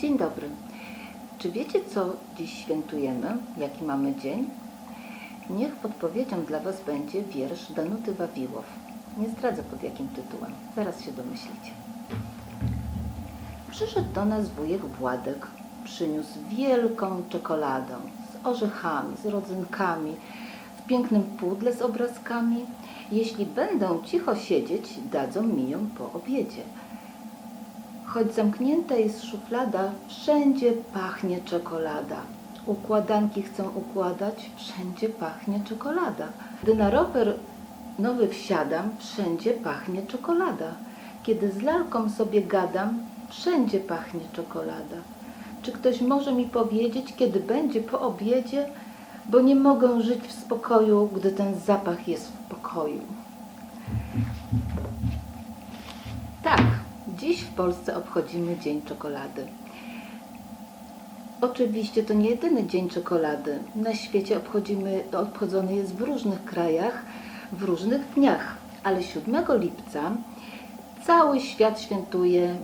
Dzień dobry. Czy wiecie, co dziś świętujemy? Jaki mamy dzień? Niech podpowiedzią dla Was będzie wiersz Danuty Wawiłow. Nie zdradzę pod jakim tytułem. Zaraz się domyślicie. Przyszedł do nas wujek Władek. Przyniósł wielką czekoladę z orzechami, z rodzynkami, w pięknym pudle z obrazkami. Jeśli będą cicho siedzieć, dadzą mi ją po obiedzie. Choć zamknięta jest szuflada, wszędzie pachnie czekolada. Układanki chcą układać, wszędzie pachnie czekolada. Gdy na rower nowy wsiadam, wszędzie pachnie czekolada. Kiedy z lalką sobie gadam, wszędzie pachnie czekolada. Czy ktoś może mi powiedzieć, kiedy będzie po obiedzie? Bo nie mogę żyć w spokoju, gdy ten zapach jest w pokoju. Dziś w Polsce obchodzimy Dzień Czekolady. Oczywiście to nie jedyny dzień czekolady. Na świecie obchodzimy, obchodzony jest w różnych krajach, w różnych dniach, ale 7 lipca cały świat świętuje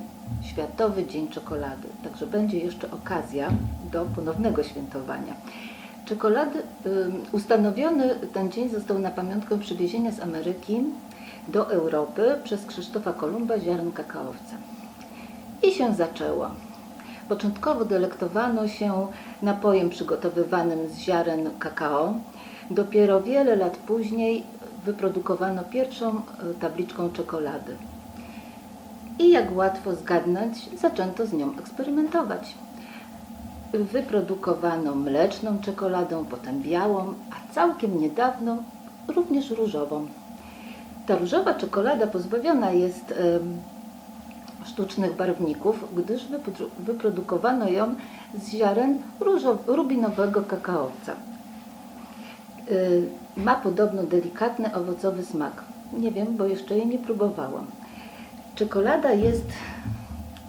Światowy Dzień Czekolady. Także będzie jeszcze okazja do ponownego świętowania. Czekolady, ustanowiony ten dzień został na pamiątkę przywiezienia z Ameryki do Europy przez Krzysztofa Kolumba ziaren kakaowca. I się zaczęło. Początkowo delektowano się napojem przygotowywanym z ziaren kakao. Dopiero wiele lat później wyprodukowano pierwszą e, tabliczką czekolady. I jak łatwo zgadnąć, zaczęto z nią eksperymentować. Wyprodukowano mleczną czekoladę, potem białą, a całkiem niedawno również różową. Ta różowa czekolada pozbawiona jest sztucznych barwników, gdyż wyprodukowano ją z ziaren rubinowego kakaowca. Y, Ma podobno delikatny owocowy smak. Nie wiem, bo jeszcze jej nie próbowałam. Czekolada jest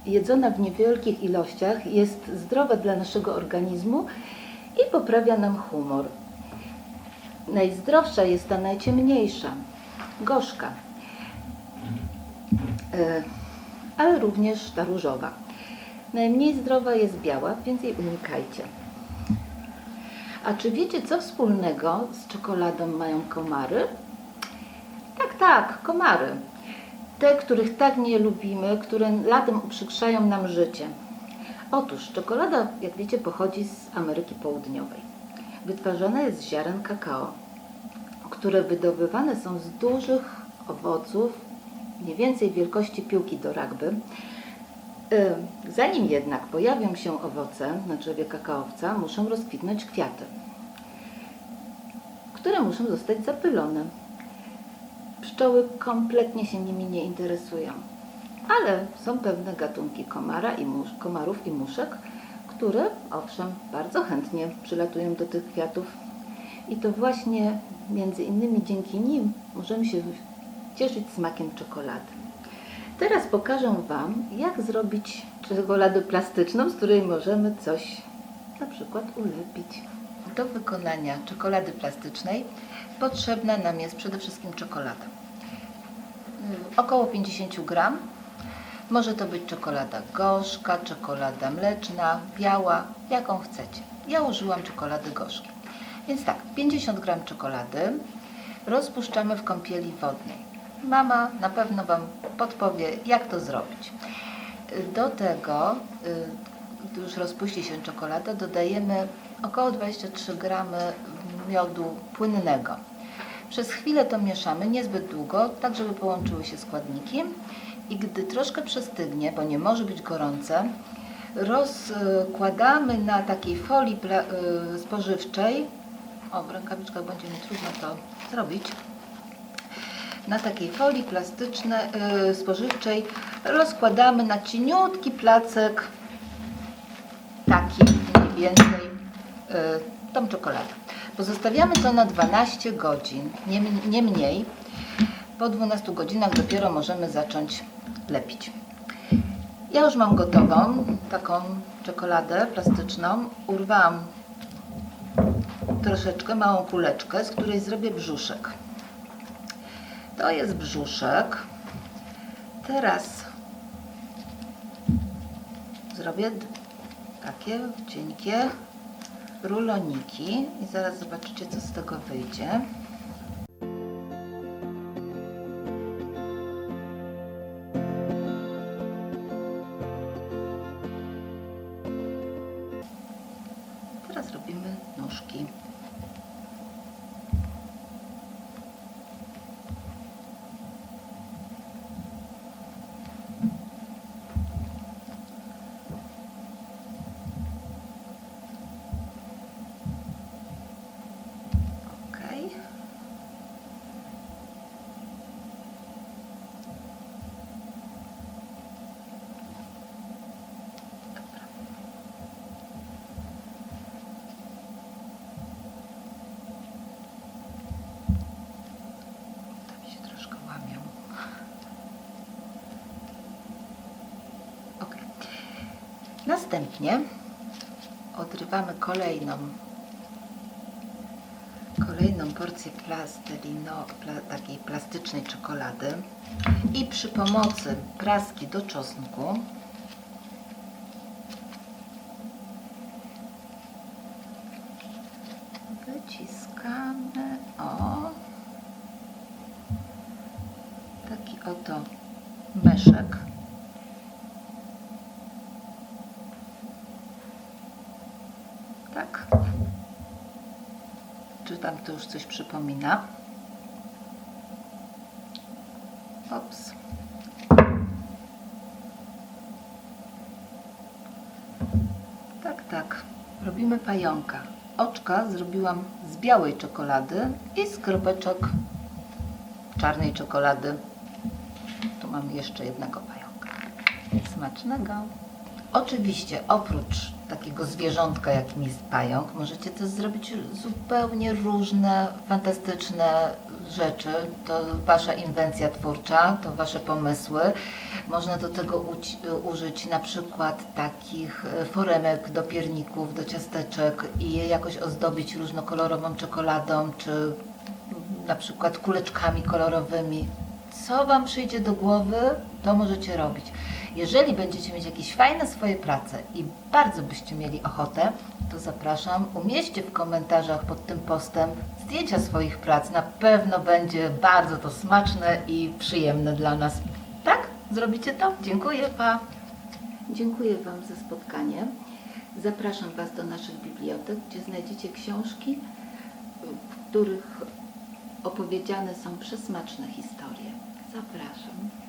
jedzona w niewielkich ilościach, jest zdrowa dla naszego organizmu i poprawia nam humor. Najzdrowsza jest ta najciemniejsza, gorzka, E, ale również ta różowa. Najmniej zdrowa jest biała, więc jej unikajcie. A czy wiecie, co wspólnego z czekoladą mają komary? Tak, tak, komary. Te, których tak nie lubimy, które latem uprzykrzają nam życie. Otóż czekolada, jak wiecie, pochodzi z Ameryki Południowej. Wytwarzana jest z ziaren kakao, które wydobywane są z dużych owoców, mniej więcej wielkości piłki do rugby. Y, Zanim jednak pojawią się owoce na drzewie kakaowca, muszą rozkwitnąć kwiaty, które muszą zostać zapylone. Pszczoły kompletnie się nimi nie interesują, ale są pewne gatunki komara i musz, komarów i muszek, które owszem bardzo chętnie przylatują do tych kwiatów i to właśnie między innymi dzięki nim możemy się cieszyć smakiem czekolady. Teraz pokażę Wam, jak zrobić czekoladę plastyczną, z której możemy coś na przykład ulepić. Do wykonania czekolady plastycznej potrzebna nam jest przede wszystkim czekolada. Y, Około 50 gram. Może to być czekolada gorzka, czekolada mleczna, biała, jaką chcecie. Ja użyłam czekolady gorzkiej. Więc tak, 50 gram czekolady rozpuszczamy w kąpieli wodnej. Mama na pewno Wam podpowie, jak to zrobić. Do tego, gdy już rozpuści się czekolada, dodajemy około 23 gramy miodu płynnego. Przez chwilę to mieszamy, niezbyt długo, tak żeby połączyły się składniki. I gdy troszkę przestygnie, bo nie może być gorące, rozkładamy na takiej folii y, spożywczej. O, w rękawiczkach będzie mi trudno to zrobić na takiej folii plastycznej, y, spożywczej rozkładamy na cieniutki placek taki mniej więcej y, tą czekoladę. Pozostawiamy to na 12 godzin, nie, nie mniej. Po 12 godzinach dopiero możemy zacząć lepić. Ja już mam gotową taką czekoladę plastyczną. Urwałam troszeczkę, małą kuleczkę, z której zrobię brzuszek. To jest brzuszek. Teraz zrobię takie cienkie ruloniki i zaraz zobaczycie, co z tego wyjdzie. Teraz robimy nóżki. Następnie odrywamy kolejną kolejną porcję plastelino, pla, takiej plastycznej czekolady i przy pomocy praski do czosnku wyciskamy o taki oto meszek tak czy tam to już coś przypomina? Ops. Tak, tak. Robimy pająka. Oczka zrobiłam z białej czekolady i z kropeczek czarnej czekolady. Tu mam jeszcze jednego pająka. Smacznego. Oczywiście oprócz takiego zwierzątka, jakim jest pająk, możecie też zrobić zupełnie różne, fantastyczne rzeczy. To Wasza inwencja twórcza, to Wasze pomysły. Można do tego użyć na przykład takich foremek do pierników, do ciasteczek i je jakoś ozdobić różnokolorową czekoladą, czy na przykład kuleczkami kolorowymi. Co Wam przyjdzie do głowy, to możecie robić. Jeżeli będziecie mieć jakieś fajne swoje prace i bardzo byście mieli ochotę, to zapraszam, umieśćcie w komentarzach pod tym postem zdjęcia swoich prac. Na pewno będzie bardzo to smaczne i przyjemne dla nas. Tak? Zrobicie to? Dziękuję, pa! Dziękuję Wam za spotkanie. Zapraszam Was do naszych bibliotek, gdzie znajdziecie książki, w których opowiedziane są przesmaczne historie. Zapraszam.